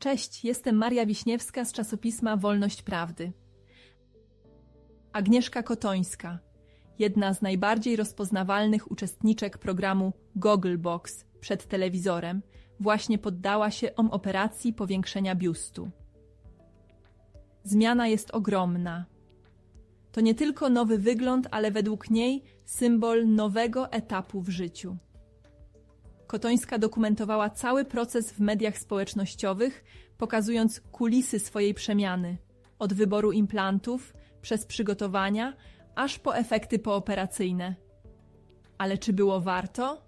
Cześć, jestem Maria Wiśniewska z czasopisma Wolność Prawdy. Agnieszka Kotońska, jedna z najbardziej rozpoznawalnych uczestniczek programu Gogglebox przed telewizorem, właśnie poddała się om operacji powiększenia biustu. Zmiana jest ogromna. To nie tylko nowy wygląd, ale według niej symbol nowego etapu w życiu. Kotońska dokumentowała cały proces w mediach społecznościowych, pokazując kulisy swojej przemiany od wyboru implantów, przez przygotowania, aż po efekty pooperacyjne. Ale czy było warto?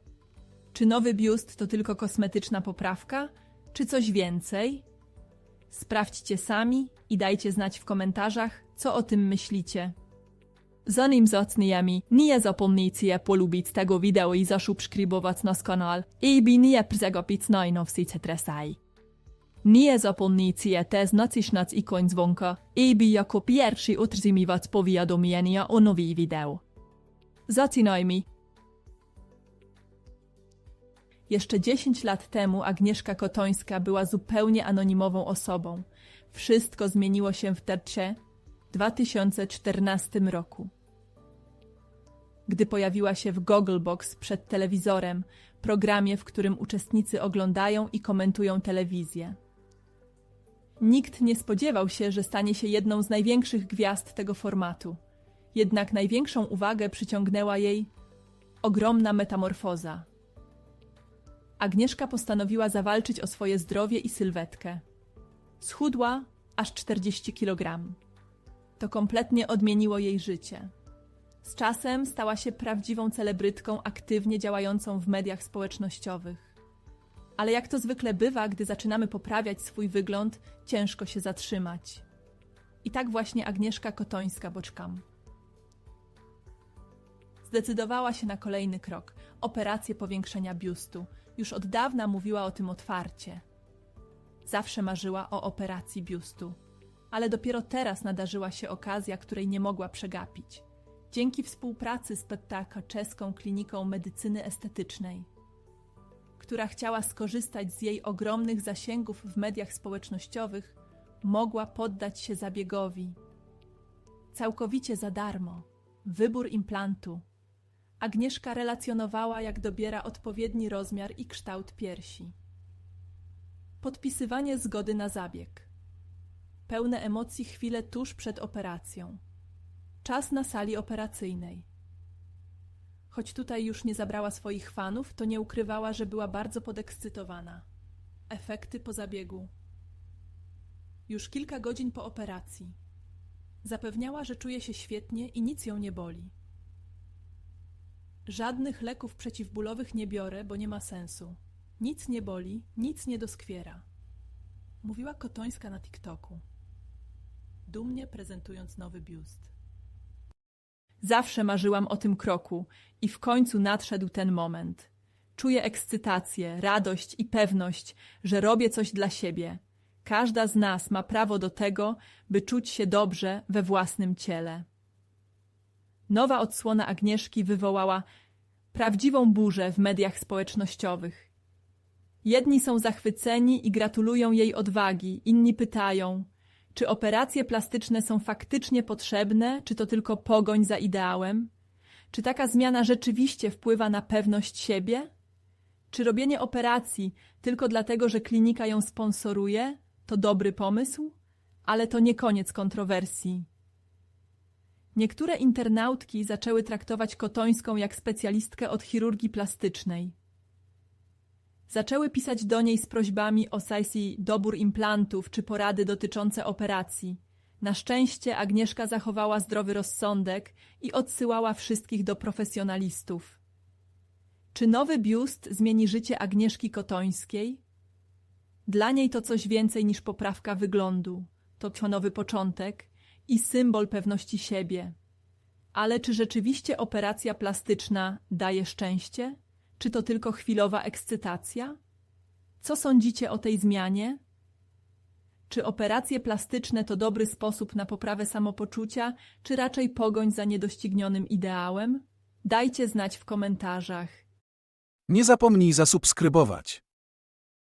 Czy nowy biust to tylko kosmetyczna poprawka, czy coś więcej? Sprawdźcie sami i dajcie znać w komentarzach, co o tym myślicie. Zanim zaczniemy, nie zapomnijcie polubić tego wideo i zasubskrybować nasz kanał, aby nie przegapić najnowszych treści. Nie zapomnijcie też nacisnąć ikon dzwonka, aby jako pierwszy otrzymywać powiadomienia o nowych wideo. Zaczynajmy. Jeszcze 10 lat temu Agnieszka Kotońska była zupełnie anonimową osobą. Wszystko zmieniło się w tercie 2014 roku. Gdy pojawiła się w Gogglebox przed telewizorem, programie, w którym uczestnicy oglądają i komentują telewizję. Nikt nie spodziewał się, że stanie się jedną z największych gwiazd tego formatu. Jednak największą uwagę przyciągnęła jej ogromna metamorfoza. Agnieszka postanowiła zawalczyć o swoje zdrowie i sylwetkę. Schudła aż 40 kg. To kompletnie odmieniło jej życie. Z czasem stała się prawdziwą celebrytką aktywnie działającą w mediach społecznościowych. Ale jak to zwykle bywa, gdy zaczynamy poprawiać swój wygląd, ciężko się zatrzymać. I tak właśnie Agnieszka Kotońska-Boczkam. Zdecydowała się na kolejny krok operację powiększenia biustu. Już od dawna mówiła o tym otwarcie. Zawsze marzyła o operacji biustu, ale dopiero teraz nadarzyła się okazja, której nie mogła przegapić. Dzięki współpracy z Pettaka czeską kliniką medycyny estetycznej, która chciała skorzystać z jej ogromnych zasięgów w mediach społecznościowych, mogła poddać się zabiegowi. Całkowicie za darmo. Wybór implantu. Agnieszka relacjonowała, jak dobiera odpowiedni rozmiar i kształt piersi. Podpisywanie zgody na zabieg. Pełne emocji chwile tuż przed operacją. Czas na sali operacyjnej. Choć tutaj już nie zabrała swoich fanów, to nie ukrywała, że była bardzo podekscytowana. Efekty po zabiegu. Już kilka godzin po operacji. Zapewniała, że czuje się świetnie i nic ją nie boli. Żadnych leków przeciwbólowych nie biorę, bo nie ma sensu. Nic nie boli, nic nie doskwiera. Mówiła Kotońska na TikToku, dumnie prezentując nowy biust. Zawsze marzyłam o tym kroku i w końcu nadszedł ten moment. Czuję ekscytację, radość i pewność, że robię coś dla siebie. Każda z nas ma prawo do tego, by czuć się dobrze we własnym ciele. Nowa odsłona Agnieszki wywołała prawdziwą burzę w mediach społecznościowych. Jedni są zachwyceni i gratulują jej odwagi, inni pytają, czy operacje plastyczne są faktycznie potrzebne, czy to tylko pogoń za ideałem? Czy taka zmiana rzeczywiście wpływa na pewność siebie? Czy robienie operacji tylko dlatego, że klinika ją sponsoruje, to dobry pomysł? Ale to nie koniec kontrowersji. Niektóre internautki zaczęły traktować Kotońską jak specjalistkę od chirurgii plastycznej. Zaczęły pisać do niej z prośbami o sesji dobór implantów czy porady dotyczące operacji. Na szczęście Agnieszka zachowała zdrowy rozsądek i odsyłała wszystkich do profesjonalistów. Czy nowy biust zmieni życie Agnieszki Kotońskiej? Dla niej to coś więcej niż poprawka wyglądu. To nowy początek i symbol pewności siebie. Ale czy rzeczywiście operacja plastyczna daje szczęście? Czy to tylko chwilowa ekscytacja? Co sądzicie o tej zmianie? Czy operacje plastyczne to dobry sposób na poprawę samopoczucia, czy raczej pogoń za niedoścignionym ideałem? Dajcie znać w komentarzach. Nie zapomnij zasubskrybować.